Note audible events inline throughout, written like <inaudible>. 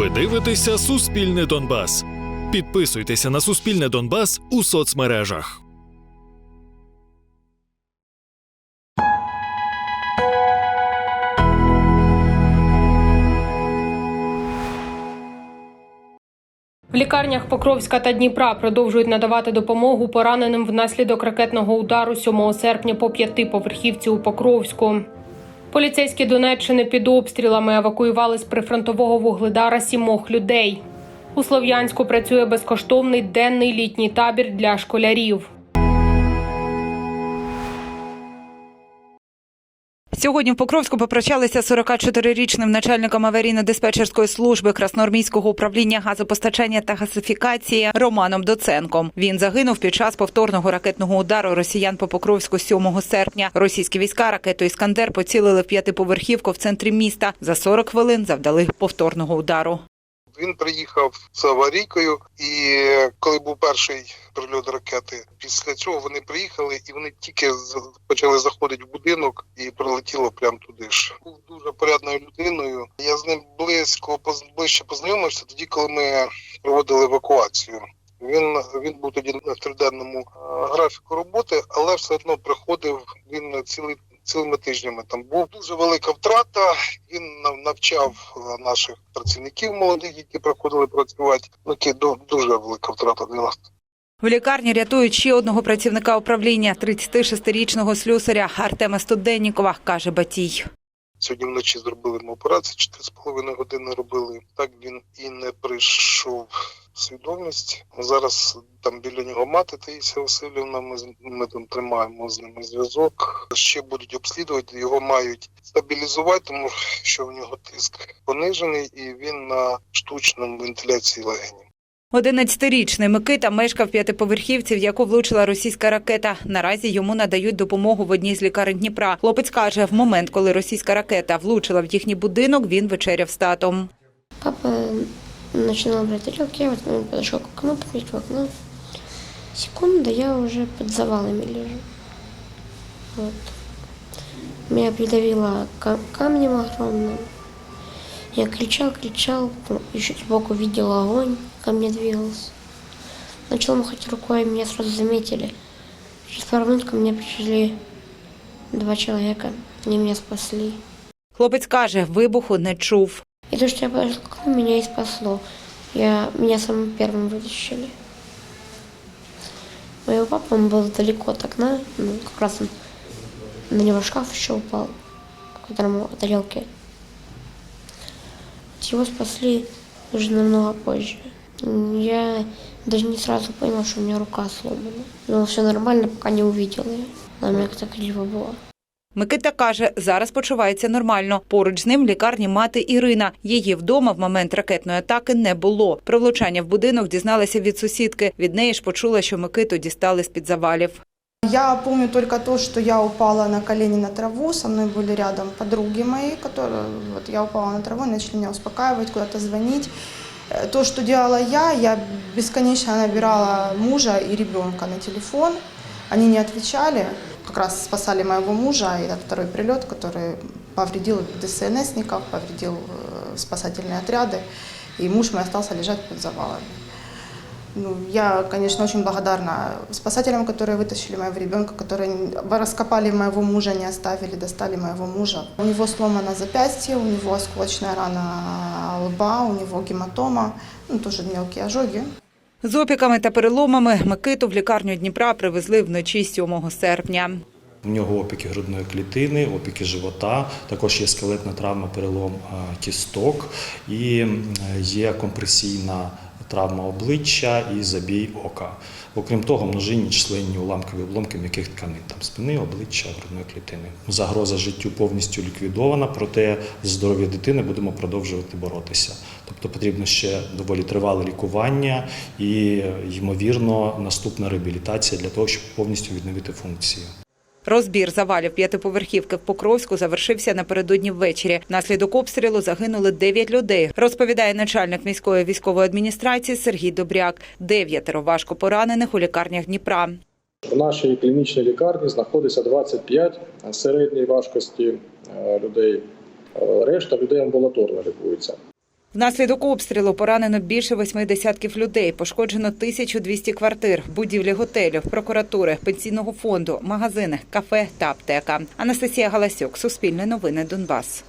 Ви дивитеся Суспільне Донбас. Підписуйтеся на Суспільне Донбас у соцмережах. В лікарнях Покровська та Дніпра продовжують надавати допомогу пораненим внаслідок ракетного удару 7 серпня по п'ятиповерхівці у Покровську. Поліцейські Донеччини під обстрілами евакуювали з прифронтового вугледара сімох людей. У Слов'янську працює безкоштовний денний літній табір для школярів. Сьогодні в Покровську попрощалися з 44-річним начальником аварійно-диспетчерської служби Красноармійського управління газопостачання та газифікації Романом Доценком. Він загинув під час повторного ракетного удару росіян по Покровську 7 серпня. Російські війська ракетою Іскандер поцілили в п'ятиповерхівку в центрі міста. За 40 хвилин завдали повторного удару. Він приїхав з аварійкою, і коли був перший прильот ракети, після цього вони приїхали і вони тільки почали заходити в будинок і прилетіло прямо туди ж. Був дуже порядною людиною. Я з ним близько ближче познайомився тоді, коли ми проводили евакуацію. Він він був тоді на триденному е, графіку роботи, але все одно приходив він цілий. Цілими тижнями там був дуже велика втрата. Він навчав е, наших працівників молодих, які приходили працювати. Ну, ті дуже велика втрата для нас. В лікарні рятують ще одного працівника управління 36-річного слюсаря Артема Студеннікова, каже Батій. Сьогодні вночі зробили йому операцію, 4,5 години робили. Так він і не прийшов свідомість. Зараз там біля нього мати Таїсія Васильівна. Ми, з- ми там тримаємо з ними зв'язок. Ще будуть обслідувати. Його мають стабілізувати, тому що в нього тиск понижений, і він на штучному вентиляції легенів. 11-річний Микита мешкав в п'ятиповерхівці, в яку влучила російська ракета. Наразі йому надають допомогу в одній з лікарень Дніпра. Хлопець каже, в момент, коли російська ракета влучила в їхній будинок, він вечеряв з татом. Папа начинал брать тарелки, я в этот момент подошел к окну, посмотреть в окно. Секунда, я уже под завалами лежу. Вот. Меня придавило ка- камнем огромным. Я кричал, кричал, еще сбоку видел огонь, ко мне двигался. Начал махать рукой, меня сразу заметили. Через пару минут ко мне пришли два человека, они меня спасли. Хлопець каже, вибуху не чув. То, что я подошла к окну, меня и спасло. Я, меня самым первым вытащили. Моего папа, он был далеко от окна, ну, как раз он, на него шкаф еще упал, к которому тарелки. Его спасли уже намного позже. Я даже не сразу поняла, что у меня рука сломана. Но все нормально, пока не увидела ее. Она у меня как-то криво была. Микита каже, зараз почувається нормально. Поруч з ним в лікарні мати Ірина. Її вдома в момент ракетної атаки не було. Про влучання в будинок дізналася від сусідки. Від неї ж почула, що Микиту дістали з під завалів. Я помню только то, что я упала на колени на траву, со мной были рядом подруги мои, которые, вот я упала на траву, начали меня успокаивать, куда-то звонить. Э, То, что делала я, я бесконечно набирала мужа и ребенка на телефон, они не отвечали, как раз спасали моего мужа, и этот второй прилет, который повредил ДСНСников, повредил э, спасательные отряды, и муж мой остался лежать под завалами. Ну, я, конечно, очень благодарна спасателям, которые вытащили моего ребенка, которые раскопали моего мужа, не оставили, достали моего мужа. У него сломано запястье, у него осколочная рана лба, у него гематома, ну, тоже мелкие ожоги. З опіками та переломами Микиту в лікарню Дніпра привезли вночі 7 серпня. У нього опіки грудної клітини, опіки живота, також є скелетна травма, перелом кісток і є компресійна травма обличчя і забій ока. Окрім того, множинні численні уламкові обломки м'яких тканин, там спини, обличчя, грудної клітини. Загроза життю повністю ліквідована, проте здоров'я дитини будемо продовжувати боротися. Тобто потрібно ще доволі тривале лікування і, ймовірно, наступна реабілітація для того, щоб повністю відновити функції. Розбір завалів п'ятиповерхівки в Покровську завершився напередодні ввечері. Внаслідок обстрілу загинули 9 людей, розповідає начальник міської військової адміністрації Сергій Добряк. Дев'ятеро важко поранених у лікарнях Дніпра. В нашій клінічній лікарні знаходиться 25 середньої важкості е, людей. Е, Решта людей амбулаторно лікується. Внаслідок обстрілу поранено більше восьми десятків людей, пошкоджено 1200 квартир, будівлі готелів, прокуратури, пенсійного фонду, магазини, кафе та аптека. Анастасія Галасюк, Суспільне новини Донбас.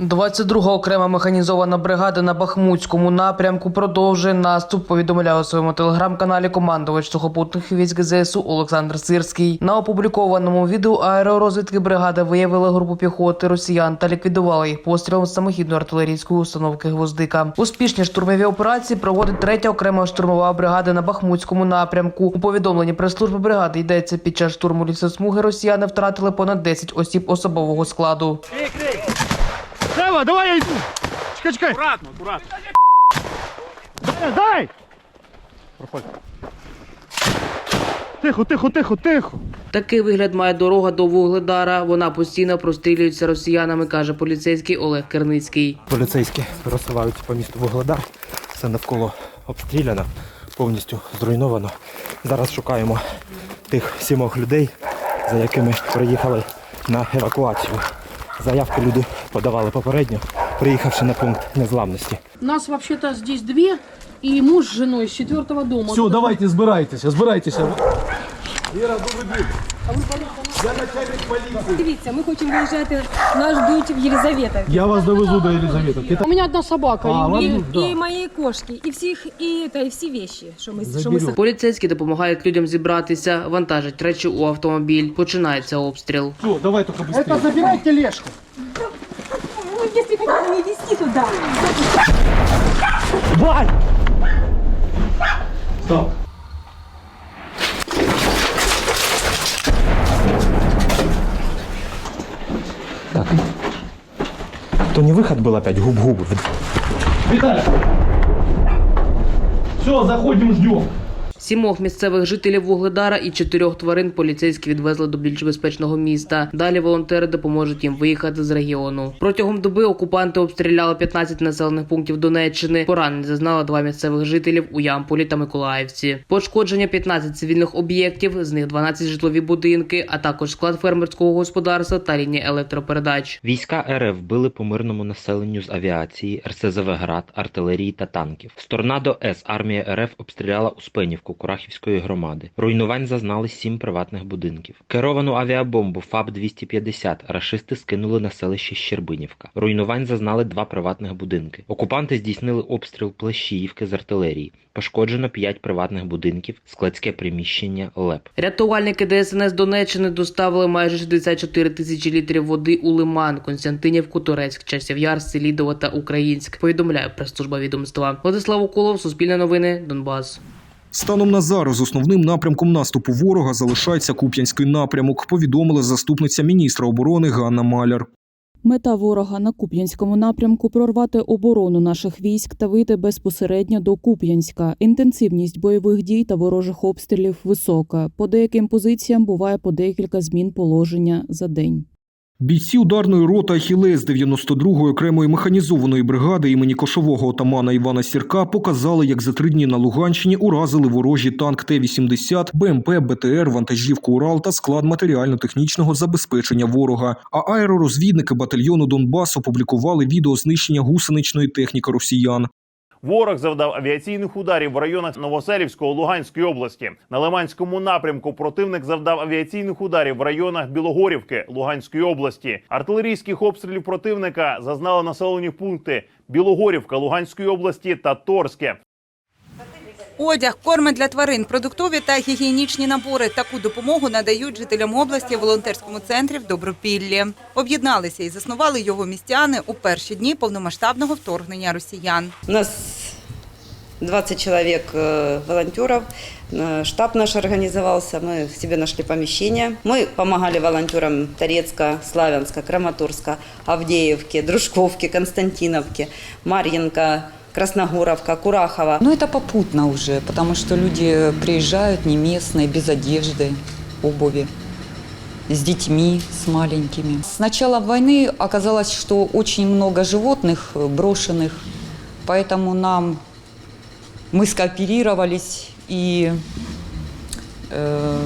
22-га окрема механізована бригада на Бахмутському напрямку продовжує наступ. Повідомляє у своєму телеграм-каналі командувач сухопутних військ ЗСУ Олександр Сирський. На опублікованому відео аеророзвідки бригада виявила групу піхоти росіян та ліквідувала їх пострілом з самохідної артилерійської установки Гвоздика. Успішні штурмові операції проводить третя окрема штурмова бригада на Бахмутському напрямку. У повідомленні прес-служби бригади йдеться під час штурму лісосмуги. Росіяни втратили понад 10 осіб особового складу. Сева, давай я йду. Чекай, чекай. Аккуратно, аккуратно. Дай, дай. Проходь. Тихо, тихо, тихо, тихо. Такий вигляд має дорога до Вугледара. Вона постійно прострілюється росіянами, каже поліцейський Олег Керницький. Поліцейські просуваються по місту Вугледар. Все навколо обстріляно, повністю зруйновано. Зараз шукаємо тих сімох людей, за якими приїхали на евакуацію. Заявки люди подавали попередньо, приїхавши на пункт незламності. Нас вообще-то здесь дві і муж з жіною з четвертого дому. Все, давайте збирайтеся, збирайтеся. Дивіться, ми хочемо виїжджати, нас ждуть в Єлизавета. Я вас довезу до Єлизавети. У мене одна собака, А, і, ладно, і, да. і мої кошки, і всіх, і, та, і всі вещи, що ми, що ми. Поліцейські допомагають людям зібратися, вантажать речі у автомобіль. Починається обстріл. Все, давай только быстрее. Это забирай тележку. Ну, если хотите, не везти туда. Вань! Стоп. То не выход был опять губ-губ. Виталий. Все, заходим, ждем. Сімох місцевих жителів Вугледара і чотирьох тварин поліцейські відвезли до більш безпечного міста. Далі волонтери допоможуть їм виїхати з регіону. Протягом доби окупанти обстріляли 15 населених пунктів Донеччини. Поранень зазнали два місцевих жителів у Ямполі та Миколаївці. Пошкодження 15 цивільних об'єктів, з них 12 житлові будинки, а також склад фермерського господарства та лінія електропередач. Війська РФ били по мирному населенню з авіації, РСЗВ «Град», артилерії та танків. З «Торнадо С» армія РФ обстріляла Успенівку Курахівської громади. Руйнувань зазнали сім приватних будинків. Керовану авіабомбу ФАБ-250 рашисти скинули на селище Щербинівка. Руйнувань зазнали два приватних будинки. Окупанти здійснили обстріл Плещіївки з артилерії. Пошкоджено п'ять приватних будинків, складське приміщення ЛЕП. Рятувальники ДСНС Донеччини доставили майже 64 тисячі літрів води у Лиман, Константинівку, Турецьк, Часів Яр, Селідово та Українськ. Повідомляє прес-служба відомства. Владислав Уколов, Суспільне новини, Донбас. Станом на зараз основним напрямком наступу ворога залишається Куп'янський напрямок, повідомила заступниця міністра оборони Ганна Маляр. Мета ворога на Куп'янському напрямку прорвати оборону наших військ та вийти безпосередньо до Куп'янська. Інтенсивність бойових дій та ворожих обстрілів висока. По деяким позиціям буває по декілька змін положення за день. Бійці ударної роти Ахілес 92-ї окремої механізованої бригади імені кошового отамана Івана Сірка показали, як за три дні на Луганщині уразили ворожі танк Т-80, БМП, БТР, вантажівку Урал та склад матеріально-технічного забезпечення ворога. А аеророзвідники батальйону Донбас опублікували відео знищення гусеничної техніки росіян. Ворог завдав авіаційних ударів в районах Новоселівського Луганської області. На Лиманському напрямку противник завдав авіаційних ударів в районах Білогорівки Луганської області. Артилерійських обстрілів противника зазнали населені пункти Білогорівка Луганської області та Торське. Одяг, корми для тварин, продуктові та гігієнічні набори. Таку допомогу надають жителям області в волонтерському центрі в Добропіллі. Об'єдналися і заснували його містяни у перші дні повномасштабного вторгнення росіян. У нас 20 человек э, волонтеров. Э, Штаб наш организовался, мы себе нашли помещение. Мы помогали волонтерам Торецка, Славянска, Краматорска, Авдеевки, Дружковки, Константиновки, Марьинка, Красногоровка, Курахова. Ну, это попутно уже, потому что люди приезжают не местные, без одежды, обуви, с детьми, с маленькими. С начала войны оказалось, что очень много животных э, брошенных, поэтому нам мы скооперировались и э,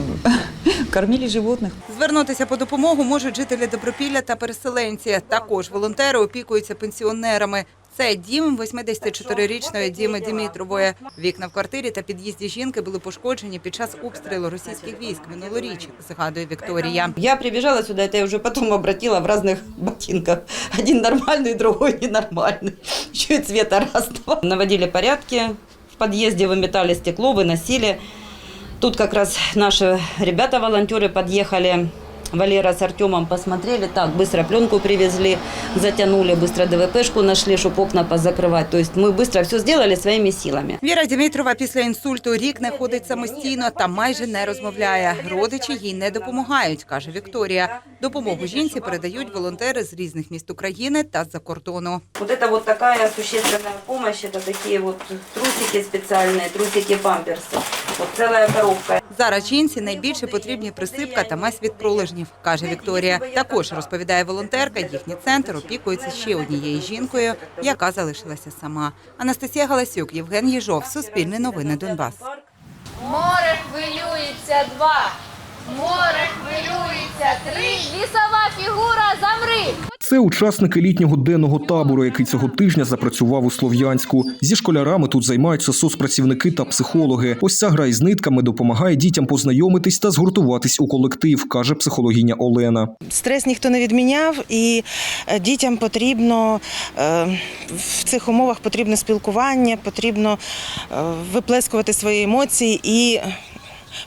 <laughs> кормили животных. Звернутися по допомогу можуть жителі Добропілля та переселенці. Також волонтери опікуються пенсіонерами. В Це дім 84-річної Діми Дімітрової. Вікна в квартирі та під'їзді жінки були пошкоджені під час обстрілу російських військ минулоріч, згадує Вікторія. Я прибежала сюда, это я уже потом обратила в разных ботинках. Один нормальный, другой ненормальный. Еще и цвета разного. Наводили порядки. В подъезде выметали стекло, выносили. Тут как раз наши ребята-волонтеры подъехали. Валера с Артемом посмотрели, так, быстро пленку привезли, затянули, быстро ДВПшку нашли, чтобы окна позакрывать. То есть мы быстро все сделали своими силами. Віра Дімітрова після інсульту рік не ходить самостійно та майже не розмовляє. Родичі їй не допомагають, каже Вікторія. Допомогу жінці передають волонтери з різних міст України та з-за кордону. Вот это вот такая существенная помощь, это такие вот трусики специальные, трусики памперсы. Целая коробка. Зараз жінці найбільше потрібні присипка та мазь від пролежнів, каже Вікторія. Також розповідає волонтерка, їхній центр опікується ще однією жінкою, яка залишилася сама. Анастасія Галасюк, Євген Єжов, Суспільне новини Донбас. Море хвилюється два. Море хвилюється три. Лісова фігура. Це учасники літнього денного табору, який цього тижня запрацював у Слов'янську. Зі школярами тут займаються соцпрацівники та психологи. Ось ця гра із нитками допомагає дітям познайомитись та згуртуватись у колектив, каже психологиня Олена. Стрес ніхто не відміняв, і е, дітям потрібно е, в цих умовах потрібно спілкування, потрібно е, виплескувати свої емоції і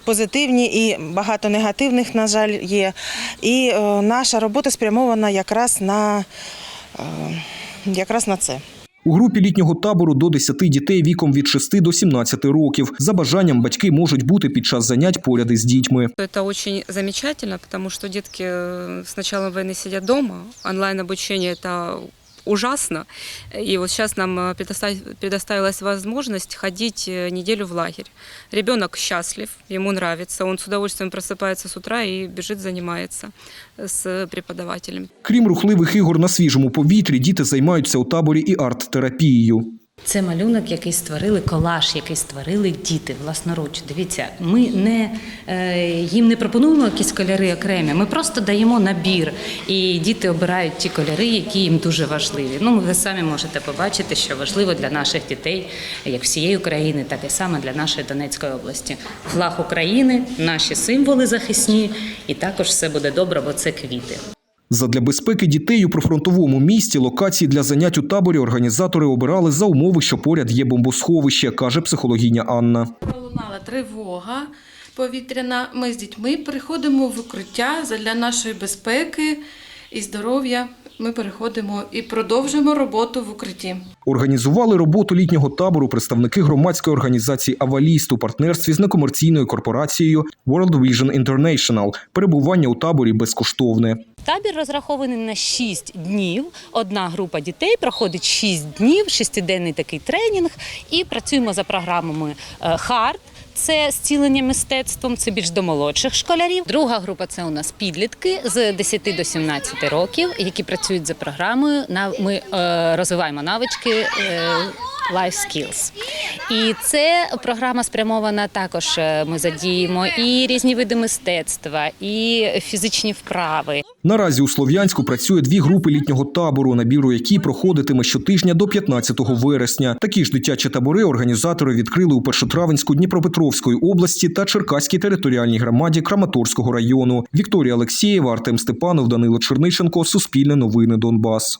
Позитивні і багато негативних, на жаль, є. І е, наша робота спрямована якраз на, е, якраз на це. У групі літнього табору до 10 дітей віком від 6 до 17 років. За бажанням батьки можуть бути під час занять поряд із дітьми. Это очень замечательно, потому что детки э, с начала войны сидят дома. Онлайн-обучение – это ужасно. И вот сейчас нам э, предоста- предоставилась возможность ходить э, неделю в лагерь. Ребенок счастлив, ему нравится, он с удовольствием просыпается с утра и бежит, занимается с преподавателем. Крім рухливих ігор на свіжому повітрі, діти займаються у таборі і арт-терапією. Це малюнок, який створили колаж, який створили діти власноруч. Дивіться, ми не е, їм не пропонуємо якісь кольори окремі. Ми просто даємо набір, і діти обирають ті кольори, які їм дуже важливі. Ну, ви самі можете побачити, що важливо для наших дітей, як всієї України, так і саме для нашої Донецької області. Флаг України, наші символи захисні, і також все буде добре, бо це квіти. Задля безпеки дітей у прифронтовому місті локації для занять у таборі організатори обирали за умови, що поряд є бомбосховище, каже психологиня Анна. Пролунала тривога повітряна. Ми з дітьми приходимо в укриття для нашої безпеки і здоров'я. Ми переходимо і продовжуємо роботу в укритті. Організували роботу літнього табору представники громадської організації Аваліст у партнерстві з некомерційною корпорацією World Vision International. Перебування у таборі безкоштовне. Табір розрахований на 6 днів. Одна група дітей проходить 6 днів, шестиденний такий тренінг, і працюємо за програмами е, ХАРТ. Це зцілення мистецтвом, це більш до молодших школярів. Друга група це у нас підлітки з 10 до 17 років, які працюють за програмою. На ми е, розвиваємо навички. Life Skills. І це програма спрямована також. е, Ми задіємо і різні види мистецтва, і фізичні вправи. Наразі у Слов'янську працює дві групи літнього табору, набіру які проходитиме щотижня до 15 вересня. Такі ж дитячі табори організатори відкрили у Першотравенську Дніпропетровської області та Черкаській територіальній громаді Краматорського району. Вікторія Олексєєва, Артем Степанов, Данило Чернишенко. Суспільне новини Донбас.